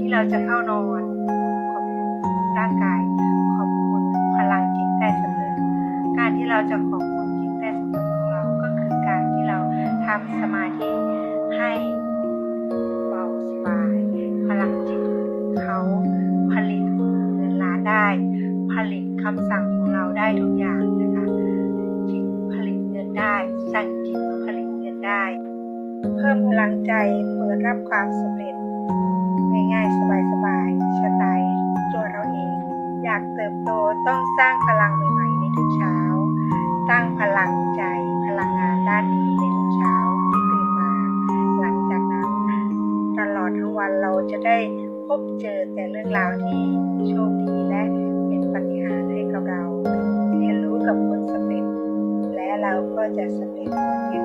ที่เราจะเข้านอนขอบคุณร่างกาย ขอบคุณพลังจิตใต้สำนึกการที่เราจะขอบคุณจิตใต้สำนึกของเราก็คือการที่เราทำสมาธิให้เบาสบายพลังจิตเขาผลิตเงินล้านได้ ผลิตคำสั่งของเราได้ทุกอย่างนะคะจิตผลิตเงินได้ สั่งจิตผลิตเงินได้ เพิ่มพลังใจเปิดรับความสำเร็จ ง่ายๆ สบายๆสไตล์ตัวเราเอง อยากเติบโตต้องสร้างพลังใหม่ๆในทุกเช้า ตั้งพลังใจพลังงานด้านดีในทุกเช้าที่ตื่นมา หลังจากนั้น ตลอดทั้งวันเราจะได้พบเจอแต่เรื่องราวที่โชคดีและเป็นปาฏิหารให้กับเรา เรียนรู้กับคนสำเร็จและเราก็จะสำเร็จเหมือนที่